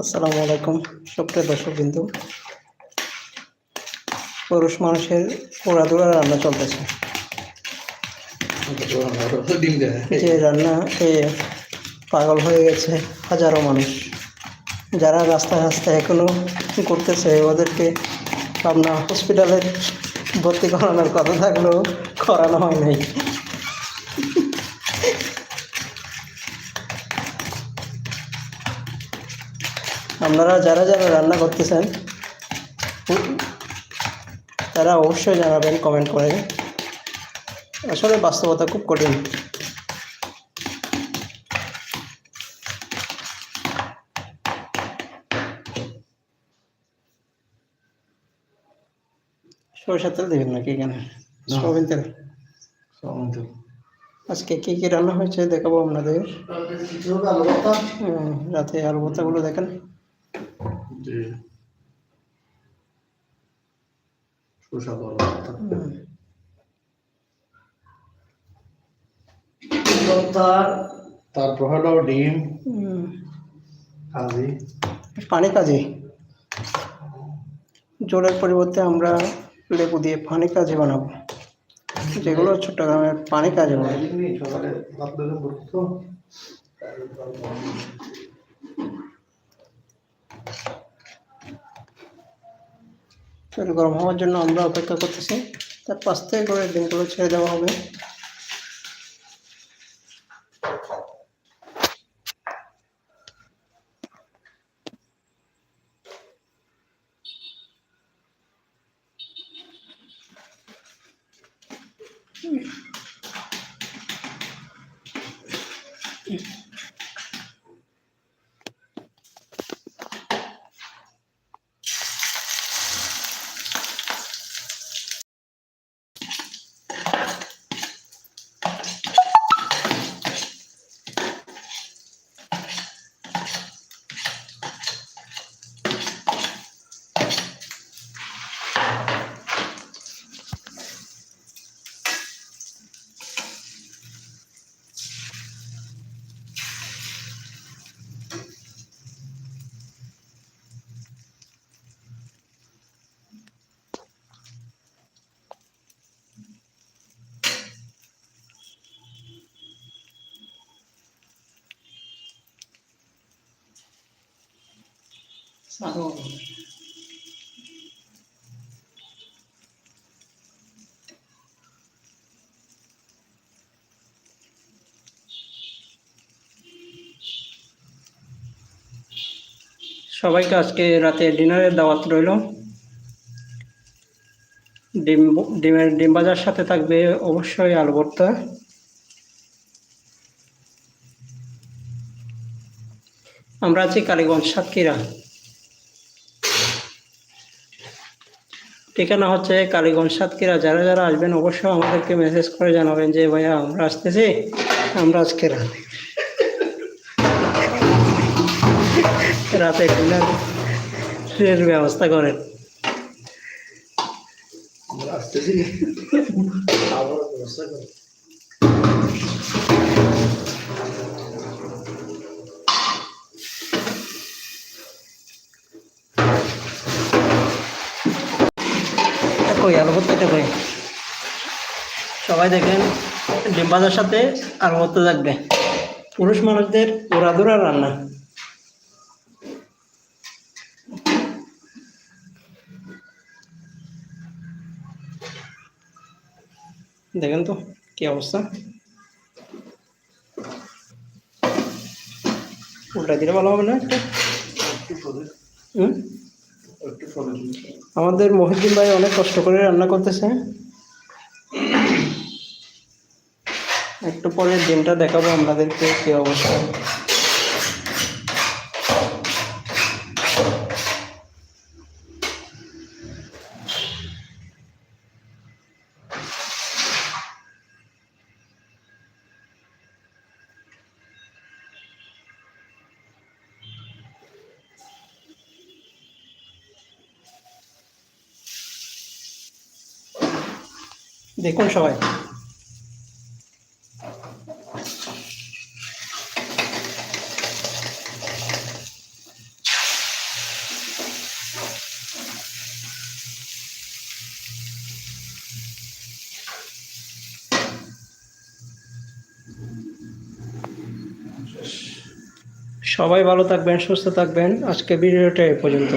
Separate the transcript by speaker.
Speaker 1: আসসালামু আলাইকুম। সুপ্রিয় দর্শক বিন্দু পুরুষ মানুষের পোড়াদুরা রান্না চলতেছে। যে রান্না, এ পাগল হয়ে গেছে হাজারো মানুষ। যারা রাস্তায় রাস্তায় এখনও করতেছে ওদেরকে পাবনা হসপিটালে ভর্তি করানোর কথা থাকলেও করানো হয় নাই। আপনারা যারা যারা রান্না করতেছেন তারা অবশ্যই জানাবেন কমেন্ট করে। আসলে বাস্তবতা খুব কঠিন। সরষের তেল দেবেন নাকি এখানে। সয়াবিন তেল? আজকে কী কী রান্না হয়েছে দেখাবো আপনাদের। রাতে আলু ভর্তাগুলো দেখেন।
Speaker 2: জি শসা বড়
Speaker 1: হুম,
Speaker 2: তারপর হলো ডিম। কাজি।
Speaker 1: পানি কাজে। জলের পরিবর্তে আমরা লেবু দিয়ে পানি কাজে বানাবো। যেগুলো চট্টগ্রামের পানি কাজে বলে
Speaker 2: সকালে ভাত দেবেন তো
Speaker 1: তেল গরম হওয়ার জন্য আমরা অপেক্ষা করতেছি। তার পাশ থেকে করে ডিমগুলো ছেড়ে দেওয়া হবে। সবাইকে আজকে রাতে ডিনারের দাওয়াত রইল। ডিম, ডিমের, ডিম ভাজার সাথে থাকবে অবশ্যই আলু ভর্তা আমরা আছি কালীগঞ্জ সাতক্ষীরা। ঠিকানা হচ্ছে কালীগঞ্জ সাতক্ষীরা। যারা যারা আসবেন অবশ্যই আমাদেরকে মেসেজ করে জানাবেন যে, ভাইয়া, আমরা আসতেছি, আমরা আজকে রাতে রাতে ডিনারের ব্যবস্থা করেন।
Speaker 2: ব্যবস্থা করো
Speaker 1: কই আলু ভর্তা এটা কই? সবাই দেখেন, ডিম ভাজার সাথে আলু ভর্তা থাকবে পুরুষ মানুষদের ওরাদুরা রান্না। দেখেন তো, কি অবস্থা? উল্টা দিলে ভালো হবে না একটা? হুম? আমাদের মহিউদ্দিন ভাই অনেক কষ্ট করে রান্না করতেছে। একটু পরে দিনটা দেখাবো আপনাদেরকে কি অবস্থা। দেখুন সবাই। সবাই ভালো থাকবেন সুস্থ থাকবেন। আজকে ভিডিওটা এ পর্যন্ত।